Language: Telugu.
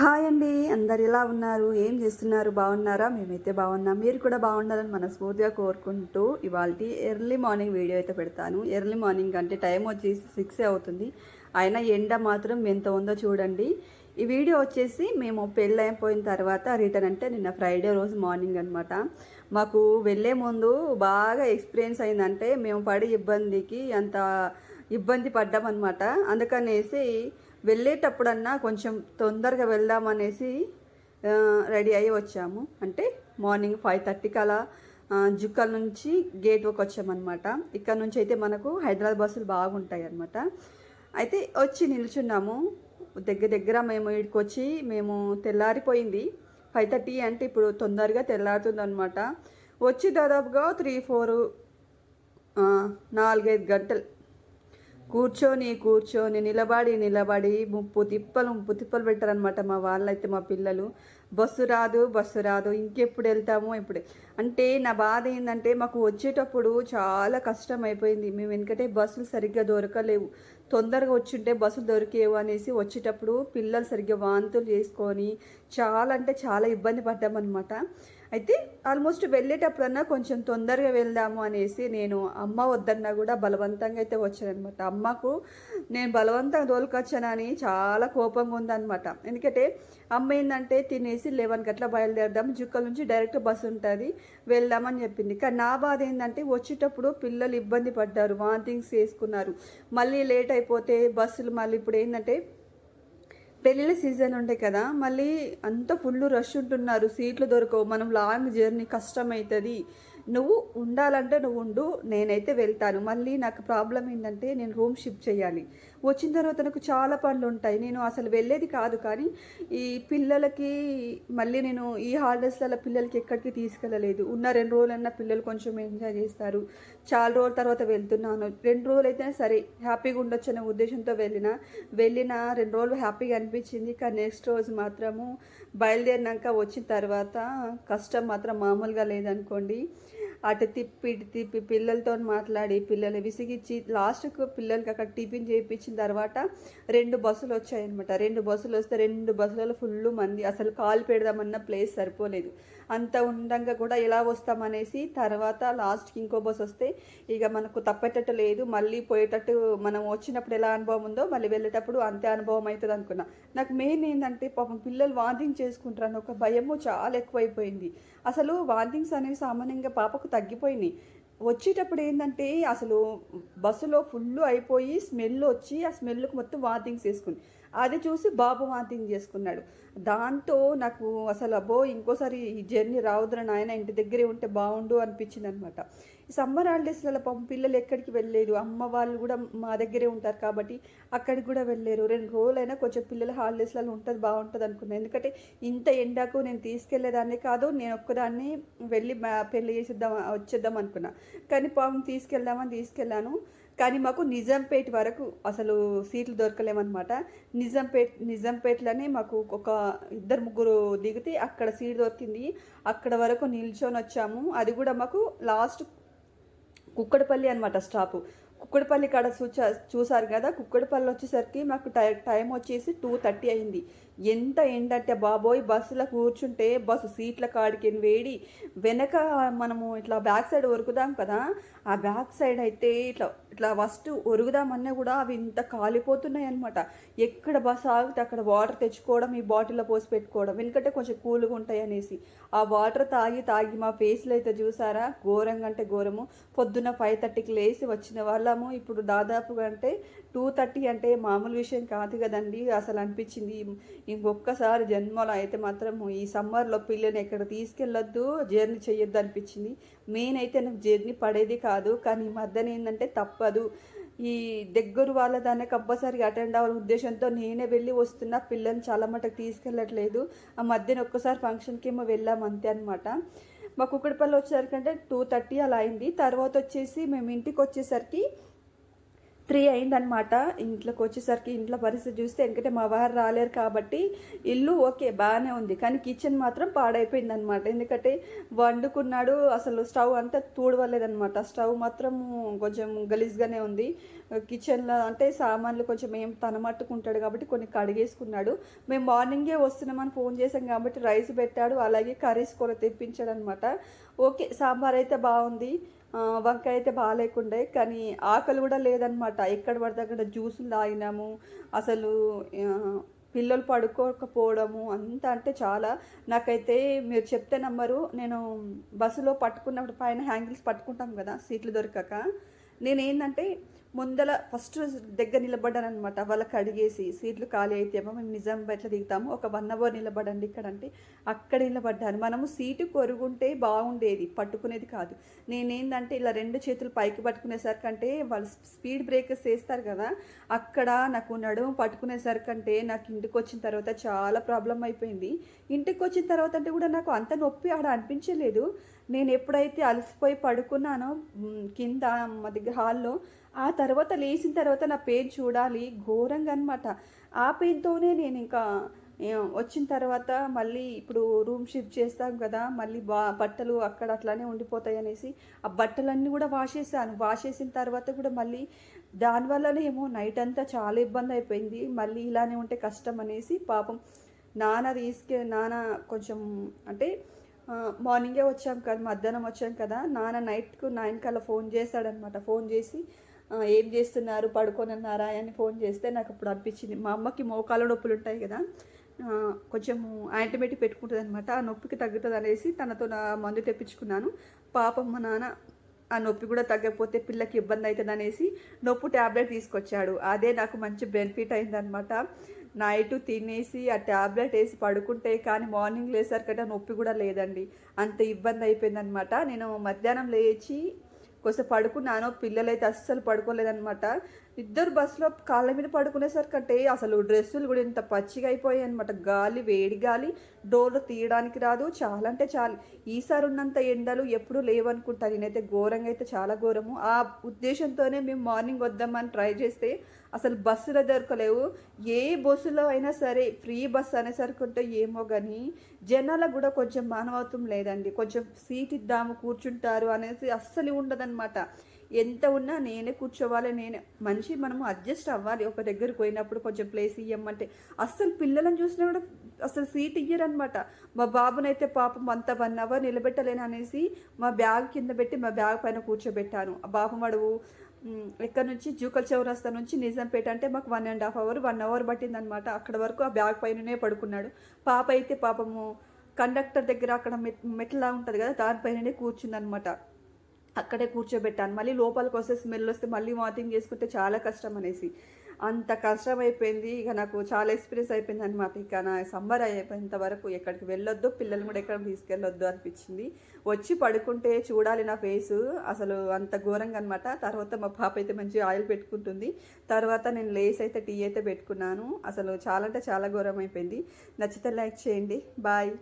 హాయ్ అండి. అందరు ఎలా ఉన్నారు? ఏం చేస్తున్నారు? బాగున్నారా? మేమైతే బాగున్నాం. మీరు కూడా బాగుండాలని మనస్ఫూర్తిగా కోరుకుంటూ ఇవాళ ఎర్లీ మార్నింగ్ వీడియో అయితే పెడతాను. ఎర్లీ మార్నింగ్ అంటే టైం వచ్చేసి సిక్స్ అవుతుంది. అయినా ఎండ మాత్రం ఎంత ఉందో చూడండి. ఈ వీడియో వచ్చేసి మేము పెళ్ళి అయిపోయిన తర్వాత రిటర్న్ అంటే నిన్న ఫ్రైడే రోజు మార్నింగ్ అనమాట మాకు వెళ్ళే ముందు బాగా ఎక్స్పీరియన్స్ అయిందంటే మేము పడే ఇబ్బందికి అంత ఇబ్బంది పడ్డామన్నమాట. అందుకనేసి వెళ్ళేటప్పుడన్నా కొంచెం తొందరగా వెళ్దామనేసి రెడీ అయ్యి వచ్చాము. అంటే మార్నింగ్ ఫైవ్ థర్టీకి అలా ఆ, జుక్కల్ నుంచి గేట్ వరకు వచ్చామన్నమాట. ఇక్కడ నుంచి అయితే మనకు హైదరాబాద్ బస్సులు బాగుంటాయి అన్నమాట. అయితే వచ్చి నిల్చున్నాము. దగ్గర దగ్గర మేము ఇక్కడికి వచ్చి మేము తెల్లారిపోయింది. ఫైవ్ థర్టీ అంటే ఇప్పుడు తొందరగా తెల్లారుతుంది అనమాట వచ్చి దాదాపుగా త్రీ ఫోర్ నాలుగైదు గంటలు కూర్చొని కూర్చొని నిలబడి నిలబడి ముప్పు తిప్పలు ముప్పు తిప్పలు పెట్టారనమాట మా వాళ్ళైతే మా పిల్లలు. బస్సు రాదు బస్సు రాదు. ఇంకెప్పుడు వెళ్తాము ఇప్పుడు అంటే నా బాధ ఏంటంటే మాకు వచ్చేటప్పుడు చాలా కష్టం అయిపోయింది మేము ఎందుకంటే బస్సులు సరిగ్గా దొరకలేవు. తొందరగా వచ్చుంటే బస్సులు దొరికేవు అనేసి వచ్చేటప్పుడు పిల్లలు సరిగ్గా వాంతులు చేసుకొని చాలా అంటే చాలా ఇబ్బంది పడ్డామన్నమాట. అయితే ఆల్మోస్ట్ వెళ్ళేటప్పుడన్నా కొంచెం తొందరగా వెళ్దాము అనేసి నేను అమ్మ వద్దన్నా కూడా బలవంతంగా అయితే వచ్చానమాట అమ్మకు నేను బలవంతంగా తోలుకొచ్చానని చాలా కోపంగా ఉందన్నమాట. ఎందుకంటే అమ్మ ఏంటంటే తినేసి లెవెన్ గట్ల బయలుదేరదాం జుక్కల నుంచి డైరెక్ట్ బస్సు ఉంటుంది వెళ్దామని చెప్పింది. కానీ నా బాధ ఏంటంటే వచ్చేటప్పుడు పిల్లలు ఇబ్బంది పడ్డారు వాంతింగ్స్ చేసుకున్నారు మళ్ళీ లేట్ అయిపోతే బస్సులు మళ్ళీ ఇప్పుడు ఏంటంటే పెళ్ళిళ్ళ సీజన్ ఉంటాయి కదా మళ్ళీ అంత ఫుల్ రష్ ఉంటున్నారు. సీట్లు దొరకవు. మనం లాంగ్ జర్నీ కష్టమవుతుంది నువ్వు ఉండాలంటే నువ్వు ఉండు నేనైతే వెళ్తాను. మళ్ళీ నాకు ప్రాబ్లం ఏంటంటే నేను రూమ్ షిఫ్ట్ చేయాలి. వచ్చిన తర్వాత నాకు చాలా పనులు ఉంటాయి. నేను అసలు వెళ్ళేది కాదు కానీ ఈ పిల్లలకి మళ్ళీ నేను ఈ హాలిడేస్లలో పిల్లలకి ఎక్కడికి తీసుకెళ్ళలేదు. ఉన్న రెండు రోజులన్నా పిల్లలు కొంచెం ఎంజాయ్ చేస్తారు. చాలా రోజుల తర్వాత వెళ్తున్నాను. రెండు రోజులు అయితే సరే హ్యాపీగా ఉండొచ్చు అనే ఉద్దేశంతో వెళ్ళిన. వెళ్ళిన రెండు రోజులు హ్యాపీగా అనిపించింది. కానీ నెక్స్ట్ రోజు మాత్రము బయలుదేరినాక వచ్చిన తర్వాత కష్టం మాత్రం మామూలుగా లేదనుకోండి. అటు తిప్పి ఇటు తిప్పి పిల్లలతో మాట్లాడి పిల్లలు విసిగించి లాస్ట్కు పిల్లలకి అక్కడ టిఫిన్ చేయించిన తర్వాత రెండు బస్సులు వచ్చాయన్నమాట. రెండు బస్సులు వస్తే రెండు బస్సులలో ఫుల్ మంది. అసలు కాలు పెడదామన్న ప్లేస్ సరిపోలేదు. అంత ఉండంగా కూడా ఎలా వస్తామనేసి తర్వాత లాస్ట్కి ఇంకో బస్ వస్తే ఇక మనకు తప్పేటట్టు లేదు. మళ్ళీ పోయేటట్టు మనం వచ్చినప్పుడు ఎలా అనుభవం ఉందో మళ్ళీ వెళ్ళేటప్పుడు అంతే అనుభవం అవుతుంది అనుకున్నా. నాకు మెయిన్ ఏంటంటే పాపం పిల్లలు వాంతింగ్ చేసుకుంటారని ఒక భయము చాలా ఎక్కువైపోయింది. అసలు వాంతింగ్స్ అనేవి సామాన్యంగా పాపకు తగ్గిపోయినాయి. వచ్చేటప్పుడు ఏంటంటే అసలు బస్సులో ఫుల్ అయిపోయి స్మెల్ వచ్చి ఆ స్మెల్కి మొత్తం వాంతింగ్స్ వేసుకుంది. అది చూసి బాబు వాంతింగ్ చేసుకున్నాడు. దాంతో నాకు అసలు అబ్బో ఇంకోసారి ఈ జర్నీ రావద్దురా నాయన ఇంటి దగ్గరే ఉంటే బాగుండు అనిపించింది అనమాట సమ్మర్ హాలిడేస్లలో పాపం పిల్లలు ఎక్కడికి వెళ్ళలేదు. అమ్మ వాళ్ళు కూడా మా దగ్గరే ఉంటారు కాబట్టి అక్కడికి కూడా వెళ్ళలేరు. రెండు రోజులైనా కొంచెం పిల్లల హాలిడేస్లలో ఉంటుంది బాగుంటుంది అనుకున్నాను ఎందుకంటే ఇంత ఎండాకు నేను తీసుకెళ్ళేదాన్ని కాదు నేను ఒక్కదాన్ని వెళ్ళి పెళ్ళి చేసేద్దాం వచ్చేద్దాం అనుకున్నా. కానీ పాపం తీసుకెళ్దామని తీసుకెళ్ళాను. కానీ మాకు నిజాంపేట వరకు అసలు సీట్లు దొరకలేమన్నమాట నిజాంపేట్ నిజాంపేటలోనే మాకు ఒక ఇద్దరు ముగ్గురు దిగితే అక్కడ సీట్ దొరికింది. అక్కడ వరకు నిల్చొని వచ్చాము. అది కూడా మాకు లాస్ట్ కుక్కడపల్లి అనమాట స్టాపు. కుక్కడపల్లి కాడ చూచా చూసారు కదా? కుక్కడపల్లి వచ్చేసరికి మాకు టై టైం వచ్చేసి టూ థర్టీ అయింది. ఎంత ఏంటంటే బాబోయ్ బస్సులో కూర్చుంటే బస్సు సీట్ల కాడికి వేడి. వెనక మనము ఇట్లా బ్యాక్ సైడ్ ఒరుకుదాం కదా? ఆ బ్యాక్ సైడ్ అయితే ఇట్లా ఇట్లా ఫస్ట్ ఒరుగుదామన్నా కూడా అవి ఇంత కాలిపోతున్నాయి అనమాట ఎక్కడ బస్సు ఆగితే అక్కడ వాటర్ తెచ్చుకోవడం ఈ బాటిల్లో పోసి పెట్టుకోవడం ఎందుకంటే కొంచెం కూల్గా ఉంటాయి అనేసి. ఆ వాటర్ తాగి తాగి మా ఫేస్లో అయితే చూసారా? ఘోరంగా అంటే ఘోరము. పొద్దున్న ఫైవ్ థర్టీకి లేచి వచ్చిన వాళ్ళ వాళ్ళము ఇప్పుడు దాదాపుగా అంటే టూ థర్టీ అంటే మామూలు విషయం కాదు కదండి. అసలు అనిపించింది ఇంకొక్కసారి జన్మలో అయితే మాత్రం ఈ సమ్మర్లో పిల్లని ఎక్కడ తీసుకెళ్ళొద్దు జర్నీ చేయొద్దు అనిపించింది. మెయిన్ అయితే నాకు జర్నీ పడేది కాదు. కానీ ఈ మధ్యన ఏంటంటే తప్పదు. ఈ దగ్గర వాళ్ళ దాన్ని కంపల్సరీగా అటెండ్ అవ్వాల ఉద్దేశంతో నేనే వెళ్ళి వస్తున్నా. పిల్లని చాలా మటుకు తీసుకెళ్ళట్లేదు. ఆ మధ్యన ఒక్కసారి ఫంక్షన్కి ఏమో వెళ్ళాం అంతే అనమాట మా కుక్కడిపల్లి వచ్చేసరికి అంటే టూ థర్టీ అలా అయింది. తర్వాత వచ్చేసి మేము ఇంటికి వచ్చేసరికి త్రీ అయిందనమాట ఇంట్లోకి వచ్చేసరికి ఇంట్లో పరిస్థితి చూస్తే ఎందుకంటే మా వారు రాలేరు కాబట్టి ఇల్లు ఓకే బాగానే ఉంది. కానీ కిచెన్ మాత్రం పాడైపోయింది అనమాట ఎందుకంటే వండుకున్నాడు అసలు స్టవ్ అంతా తూడవలేదనమాట స్టవ్ మాత్రం కొంచెం గలీజ్గానే ఉంది. కిచెన్లో అంటే సామాన్లు కొంచెం ఏం తన మట్టుకుంటాడు కాబట్టి కొన్ని కడిగేసుకున్నాడు. మేము మార్నింగే వస్తున్నామని ఫోన్ చేసాం కాబట్టి రైస్ పెట్టాడు అలాగే కర్రీస్ కూడా తెప్పించాడు అనమాట ఓకే సాంబార్ అయితే బాగుంది. వంకాయ అయితే బాగాలేకుండే కానీ ఆకలి కూడా లేదనమాట. ఎక్కడ పడితే అక్కడ జ్యూసులు తాగినాము. అసలు పిల్లలు పడుకోకపోవడము అంత అంటే చాలా. నాకైతే మీరు చెప్తే నమ్మరు నేను బస్సులో పట్టుకున్నప్పుడు పైన హ్యాంగిల్స్ పట్టుకుంటాం కదా సీట్లు దొరకక. నేను ఏంటంటే ముందల ఫస్ట్ దగ్గర నిలబడ్డాను అనమాట వాళ్ళకి అడిగేసి సీట్లు ఖాళీ అయితేమో మేము నిజామాబాద్లో దిగుతాము. ఒక వన్ అవర్ నిలబడండి ఇక్కడ అంటే అక్కడ నిలబడ్డాను. మనము సీటు కొరుగుంటే బాగుండేది పట్టుకునేది కాదు. నేనేందంటే ఇలా రెండు చేతులు పైకి పట్టుకునేసరికి అంటే వాళ్ళు స్పీడ్ బ్రేకర్స్ వేస్తారు కదా అక్కడ నాకు నడుము పట్టుకునేసరికంటే నాకు ఇంటికి వచ్చిన తర్వాత చాలా ప్రాబ్లం అయిపోయింది. ఇంటికి వచ్చిన తర్వాత అంటే కూడా నాకు అంత నొప్పి ఆడ అనిపించలేదు. నేను ఎప్పుడైతే అలసిపోయి పడుకున్నానో కింద మా దగ్గర హాల్లో ఆ తర్వాత లేచిన తర్వాత నా పెయిన్ చూడాలి ఘోరంగా అనమాట ఆ పెయిన్తోనే నేను ఇంకా వచ్చిన తర్వాత మళ్ళీ ఇప్పుడు రూమ్ షిఫ్ట్ చేస్తాం కదా మళ్ళీ బా బట్టలు అక్కడ అట్లానే ఉండిపోతాయి అనేసి ఆ బట్టలన్నీ కూడా వాష్ చేశాను వాష్ చేసిన తర్వాత కూడా మళ్ళీ దానివల్లనే ఏమో నైట్ అంతా చాలా ఇబ్బంది అయిపోయింది. మళ్ళీ ఇలానే ఉంటే కష్టం అనేసి పాపం నాన్న తీసుకె నాన్న కొంచెం అంటే మార్నింగే వచ్చాం కదా మధ్యాహ్నం వచ్చాం కదా నాన్న నైట్కు నైన్ కల్లా ఫోన్ చేశాడనమాట ఫోన్ చేసి ఏం చేస్తున్నారు? పడుకొని ఉన్నారా అని ఫోన్ చేస్తే నాకు అప్పుడు అనిపించింది. మా అమ్మకి మోకాల నొప్పులు ఉంటాయి కదా కొంచెము కొంచెం యాంటీబయాటిక్ పెట్టుకుంటుంది అనమాట ఆ నొప్పికి తగ్గుతుంది అనేసి తనతో నా మందు తెప్పించుకున్నాను. పాపం మా నాన్న ఆ నొప్పి కూడా తగ్గకపోతే పిల్లకి ఇబ్బంది అవుతుంది అనేసి నొప్పు ట్యాబ్లెట్ తీసుకొచ్చాడు. అదే నాకు మంచి బెనిఫిట్ అయిందనమాట నైట్ తినేసి ఆ ట్యాబ్లెట్ వేసి పడుకుంటే కానీ మార్నింగ్ లేసరికట నొప్పి కూడా లేదండి. అంత ఇబ్బంది అయిపోయిందనమాట. నేను మధ్యాహ్నం లేచి కొంచెం పడుకున్నాను. పిల్లలైతే అస్సలు పడుకోలేదనమాట. ఇద్దరు బస్సులో కాళ్ళ మీద పడుకునేసరికంటే అసలు డ్రెస్సులు కూడా ఇంత పచ్చిగా అయిపోయాయి అనమాట గాలి వేడి గాలి డోర్లు తీయడానికి రాదు. చాలా అంటే చాలు. ఈసారి ఉన్నంత ఎండలు ఎప్పుడూ లేవనుకుంటా. నేనైతే ఘోరంగా అయితే చాలా ఘోరము. ఆ ఉద్దేశంతోనే మేము మార్నింగ్ వద్దామని ట్రై చేస్తే అసలు బస్సులో దొరకలేవు. ఏ బస్సులో అయినా సరే ఫ్రీ బస్సు అనేసరికి ఉంటే ఏమో కానీ జనాలకు కూడా కొంచెం మానవత్వం లేదండి. కొంచెం సీట్ ఇద్దాము కూర్చుంటారు అనేసి అస్సలు ఉండదన్నమాట. ఎంత ఉన్నా నేనే కూర్చోవాలి నేనే మనిషి మనము అడ్జస్ట్ అవ్వాలి. ఒక దగ్గరికి పోయినప్పుడు కొంచెం ప్లేస్ ఇవ్వమంటే అస్సలు పిల్లలను చూసినా కూడా అసలు సీట్ ఇయ్యరనమాట మా బాబునైతే పాపం అంత వన్ అవర్ నిలబెట్టలేను అనేసి మా బ్యాగ్ కింద పెట్టి మా బ్యాగ్ పైన కూర్చోబెట్టాను. ఆ బాబు మడువు ఎక్కడి ఇక్కడ నుంచి? జూకల్ చౌరస్తా నుంచి నిజాంపేట అంటే మాకు one and half hour one hour పట్టిందనమాట అక్కడ వరకు ఆ బ్యాగ్ పైననే పడుకున్నాడు. పాప అయితే పాపము కండక్టర్ దగ్గర అక్కడ మెట్ మెట్లా ఉంటుంది కదా దానిపైననే కూర్చుందనమాట అక్కడే కూర్చోబెట్టాను. మళ్ళీ లోపలికి వస్తే స్మెల్ వస్తే మళ్ళీ వాకింగ్ చేసుకుంటే చాలా కష్టం అనేసి. అంత కష్టం అయిపోయింది. ఇక నాకు చాలా ఎక్స్పీరియన్స్ అయిపోయింది అనమాట ఇక నా సమ్మర్ అయిపోయేంత వరకు ఎక్కడికి వెళ్ళొద్దు. పిల్లల్ని కూడా ఎక్కడ తీసుకెళ్ళొద్దు అనిపించింది. వచ్చి పడుకుంటే చూడాలి నా ఫేస్ అసలు అంత ఘోరంగా అనమాట తర్వాత మా పాప అయితే మంచి ఆయిల్ పెట్టుకుంటుంది. తర్వాత నేను లేస్ అయితే టీ అయితే పెట్టుకున్నాను. అసలు చాలా అంటే చాలా ఘోరం అయిపోయింది. నచ్చితే లైక్ చేయండి. బాయ్